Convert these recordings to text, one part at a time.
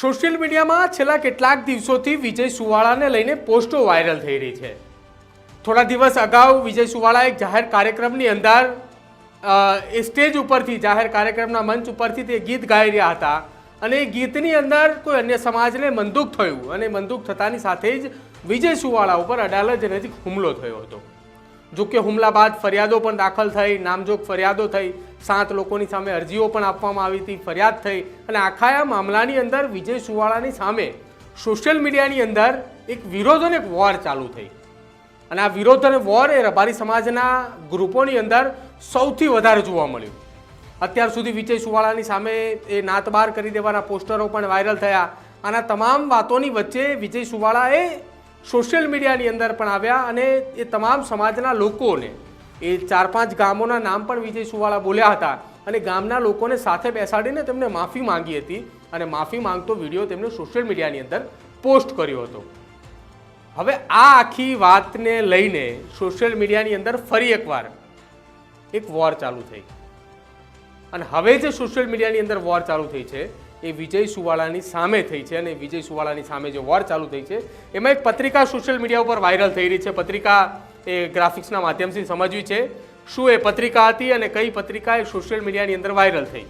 Social મીડિયામાં છેલ્લા કેટલાક દિવસોથી વિજય સુવાળાને લઈને પોસ્ટો વાયરલ થઈ રહી છે. થોડા દિવસ અગાઉ વિજય સુવાળા એક જાહેર કાર્યક્રમની અંદર એ સ્ટેજ ઉપરથી, જાહેર કાર્યક્રમના મંચ ઉપરથી તે ગીત ગાઈ રહ્યા હતા અને એ ગીતની અંદર કોઈ અન્ય સમાજને મંદુક થયું અને મંદુક થતાની સાથે જ વિજય સુવાળા ઉપર અડાલજ નજીક હુમલો થયો હતો. જો કે હુમલા બાદ ફરિયાદો પણ દાખલ થઈ, નામજોગ ફરિયાદો થઈ સાત લોકોની સામે અરજીઓ પણ આપવામાં આવી હતી, ફરિયાદ થઈ અને આખા આ મામલાની અંદર વિજય સુવાળાની સામે સોશિયલ મીડિયાની અંદર એક વિરોધ અને એક વોર ચાલુ થઈ. અને આ વિરોધ અને વોર એ રબારી સમાજના ગ્રુપોની અંદર સૌથી વધારે જોવા મળ્યું. અત્યાર સુધી વિજય સુવાળાની સામે એ નાતબાર કરી દેવાના પોસ્ટરો પણ વાયરલ થયા. આના તમામ વાતોની વચ્ચે વિજય સુવાળાએ સોશિયલ મીડિયાની અંદર પણ આવ્યા અને એ તમામ સમાજના લોકોને એ ચાર પાંચ ગામોના નામ પણ વિજય સુવાળા બોલ્યા હતા. અને ગામના લોકોને સાથે બેસાડીને તેમને માફી માંગી હતી અને માફી માંગતો વીડિયો તેમણે સોશિયલ મીડિયાની અંદર પોસ્ટ કર્યો હતો. હવે આ આખી વાતને લઈને સોશિયલ મીડિયાની અંદર ફરી એકવાર એક વોર ચાલુ થઈ. અને હવે જે સોશિયલ મીડિયાની અંદર વોર ચાલુ થઈ છે, એ વિજય સુવાળાની સામે થઈ છે અને વિજય સુવાળાની સામે જે વોર ચાલુ થઈ છે, એમાં એક પત્રિકા સોશિયલ મીડિયા ઉપર વાયરલ થઈ રહી છે. પત્રિકા એ ગ્રાફિક્સના માધ્યમથી સમજવી છે શું એ પત્રિકા હતી અને કઈ પત્રિકા એ સોશિયલ મીડિયાની અંદર વાયરલ થઈ.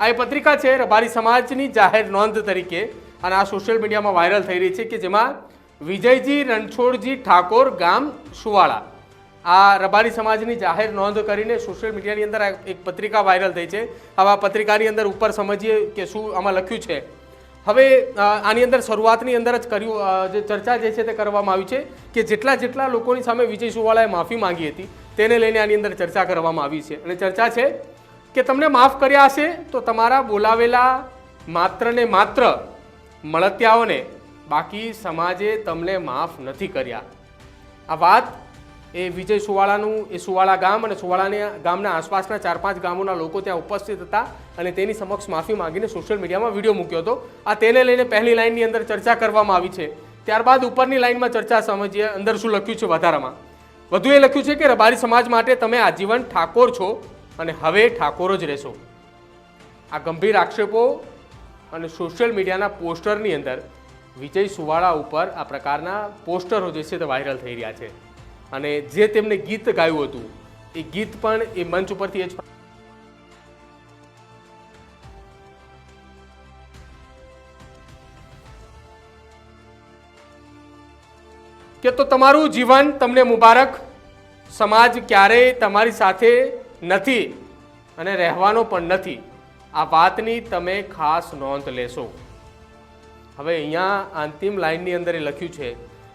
આ એ પત્રિકા છે રબારી સમાજની જાહેર નોંધ તરીકે અને આ સોશિયલ મીડિયામાં વાયરલ થઈ રહી છે કે જેમાં વિજયજી રણછોડજી ઠાકોર ગામ સુવાળા. આ રબારી સમાજની જાહેર નોંધ કરીને સોશિયલ મીડિયાની અંદર એક પત્રિકા વાયરલ થઈ છે. આ પત્રિકાની અંદર ઉપર સમજીએ કે શું આમાં લખ્યું છે. હવે આની અંદર શરૂઆતની અંદર જ કર્યું જે ચર્ચા જે છે તે કરવામાં આવી છે કે જેટલા જેટલા લોકોની સામે વિજય સુવાળાએ માફી માંગી હતી, તેને લઈને આની અંદર ચર્ચા કરવામાં આવી છે. અને ચર્ચા છે કે તમને માફ કર્યા હશે તો તમારા બોલાવેલા માત્ર ને માત્ર મળતિયાઓને બાકી સમાજે તમને માફ નથી કર્યા. આ વાત એ વિજય સુવાળાનું, એ સુવાળા ગામ અને સુવાળાને ગામના આસપાસના ચાર પાંચ ગામોના લોકો ત્યાં ઉપસ્થિત હતા અને તેની સમક્ષ માફી માંગીને સોશિયલ મીડિયામાં વીડિયો મૂક્યો હતો. આ તેને લઈને પહેલી લાઇનની અંદર ચર્ચા કરવામાં આવી છે. ત્યારબાદ ઉપરની લાઇનમાં ચર્ચા સમજીએ, અંદર શું લખ્યું છે વધારામાં. વધુ એ લખ્યું છે કે રબારી સમાજ માટે તમે આજીવન ઠાકોર છો અને હવે ઠાકોર જ રહેશો. આ ગંભીર આક્ષેપો અને સોશિયલ મીડિયાના પોસ્ટરની અંદર વિજય સુવાળા ઉપર આ પ્રકારના પોસ્ટરો જે છે તે વાયરલ થઈ રહ્યા છે. અને જે તેમને ગીત ગાયું હતું, એ ગીત પણ એ મંચ ઉપરથી જ કે તો તમારું જીવન તમને મુબારક. સમાજ ક્યારેય તમારી સાથે નથી અને રહેવાનો પણ નથી. આ વાતની તમે ખાસ નોંધ લેશો. હવે અહીંયા અંતિમ લાઇનની અંદર એ લખ્યું છે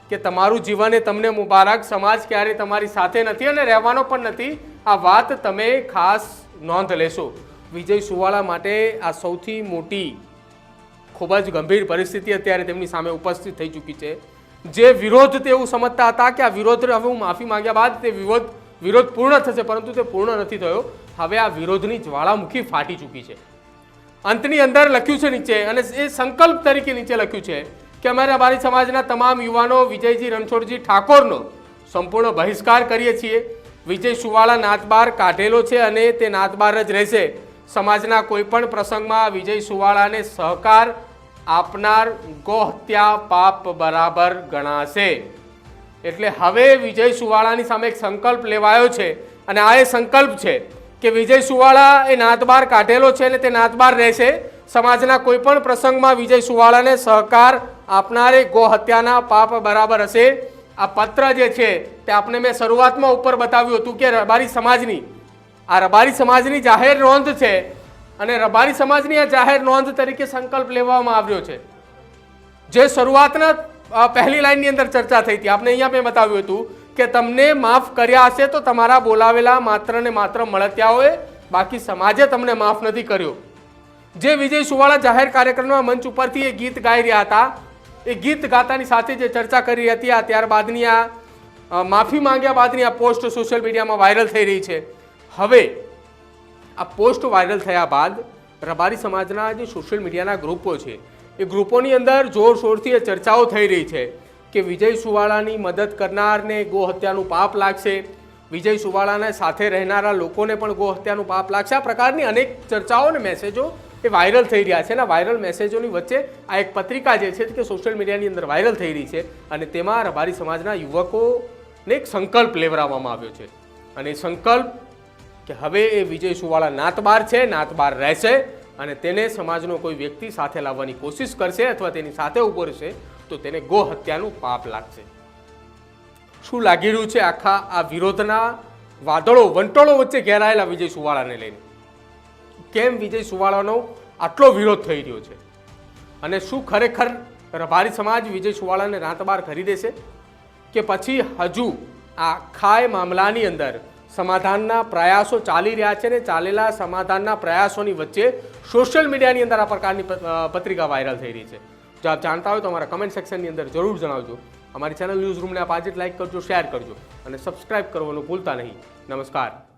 કે તમારું જીવન એ તમને મુબારક, સમાજ ક્યારેય તમારી સાથે નથી અને રહેવાનો પણ નથી, આ વાત તમે ખાસ નોંધ લેશો. વિજય સુવાળા માટે આ સૌથી મોટી, ખૂબ જ ગંભીર પરિસ્થિતિ અત્યારે તેમની સામે ઉપસ્થિત થઈ ચૂકી છે. જે વિરોધ તેવું સમજતા હતા કે આ વિરોધ, હવે હું માફી માંગ્યા બાદ તે વિરોધ વિરોધ પૂર્ણ થશે, પરંતુ તે પૂર્ણ નથી થયો. હવે આ વિરોધની જ્વાળામુખી ફાટી ચૂકી છે. અંતની અંદર લખ્યું છે નીચે અને એ સંકલ્પ તરીકે નીચે લખ્યું છે કે અમારે અમારી સમાજના તમામ યુવાનો વિજયજી રણછોડજી ઠાકોરનો સંપૂર્ણ બહિષ્કાર કરીએ છીએ. વિજય સુવાળા નાતબાર કાઢેલો છે અને તે નાતબાર જ રહેશે. સમાજના કોઈપણ પ્રસંગમાં વિજય સુવાળાને સહકાર આપનાર ગોહત્યા પાપ બરાબર ગણાશે. એટલે હવે વિજય સુવાળાની સામે એક સંકલ્પ લેવાયો છે અને આ એ સંકલ્પ છે કે વિજય સુવાળા એ નાતબાર કાઢેલો છે અને તે નાતબાર રહેશે. સમાજના કોઈપણ પ્રસંગમાં વિજય સુવાળાને સહકાર આપનારે ગો હત્યાના પાપ બરાબર હશે. આ પત્ર જે છે તે આપણે મેં શરૂઆતમાં ઉપર બતાવ્યું હતું કે રબારી સમાજની, આ રબારી સમાજની જાહેર નોંધ છે અને રબારી સમાજની આ જાહેર નોંધ તરીકે સંકલ્પ લેવામાં આવ્યો છે. જે શરૂઆતના પહેલી લાઈનની અંદર ચર્ચા થઈ હતી. આપણે અહીંયા મેં બતાવ્યું હતું કે તમને માફ કર્યા હશે તો તમારા બોલાવેલા માત્ર ને માત્ર મળત્યાઓએ, બાકી સમાજે તમને માફ નથી કર્યો. જે વિજય સુવાળા જાહેર કાર્યક્રમના મંચ ઉપરથી એ ગીત ગાઈ રહ્યા હતા એ ગીત ગાતાની સાથે જે ચર્ચા કરી હતી આ ત્યારબાદની આ માફી માંગ્યા બાદની આ પોસ્ટ સોશિયલ મીડિયામાં વાયરલ થઈ રહી છે. હવે આ પોસ્ટ વાયરલ થયા બાદ રબારી સમાજના જે સોશિયલ મીડિયાના ગ્રુપો છે, એ ગ્રુપોની અંદર જોરશોરથી એ ચર્ચાઓ થઈ રહી છે કે વિજય સુવાળાની મદદ કરનારને ગો હત્યાનું પાપ લાગશે, વિજય સુવાળાના સાથે રહેનારા લોકોને પણ ગો હત્યાનું પાપ લાગશે. આ પ્રકારની અનેક ચર્ચાઓ અને મેસેજો એ વાયરલ થઈ રહ્યા છે અને વાયરલ મેસેજોની વચ્ચે આ એક પત્રિકા જે છે કે સોશિયલ મીડિયાની અંદર વાયરલ થઈ રહી છે અને તેમાં રબારી સમાજના યુવકોને એક સંકલ્પ લેવડાવવામાં આવ્યો છે. અને એ સંકલ્પ કે હવે એ વિજય સુવાળા નાતબાર છે, નાતબાર રહેશે અને તેને સમાજનો કોઈ વ્યક્તિ સાથે લાવવાની કોશિશ કરશે અથવા તેની સાથે ઊભો રહેશે, તો તેને ગો હત્યાનું પાપ લાગશે. શું લાગી રહ્યું છે આખા આ વિરોધના વાદળો, વંટોળો વચ્ચે ઘેરાયેલા વિજય સુવાળાને લઈને? કેમ વિજય સુવાળાનો આટલો વિરોધ થઈ રહ્યો છે? અને શું ખરેખર રબારી સમાજ વિજય સુવાળાને રાતબાર કરી દેશે? કે પછી હજુ આ ખાય મામલાની અંદર સમાધાનના પ્રયાસો ચાલી રહ્યા છે ને ચાલેલા સમાધાનના પ્રયાસોની વચ્ચે સોશિયલ મીડિયાની અંદર આ પ્રકારની પત્રિકા વાયરલ થઈ રહી છે. જો આપ જાણતા હોય તો અમારા કમેન્ટ સેક્શનની અંદર જરૂર જણાવજો. અમારી ચેનલ ન્યૂઝ રૂમને આપ આજે લાઈક કરજો, શેર કરજો અને સબસ્ક્રાઇબ કરવાનું ભૂલતા નહીં. નમસ્કાર.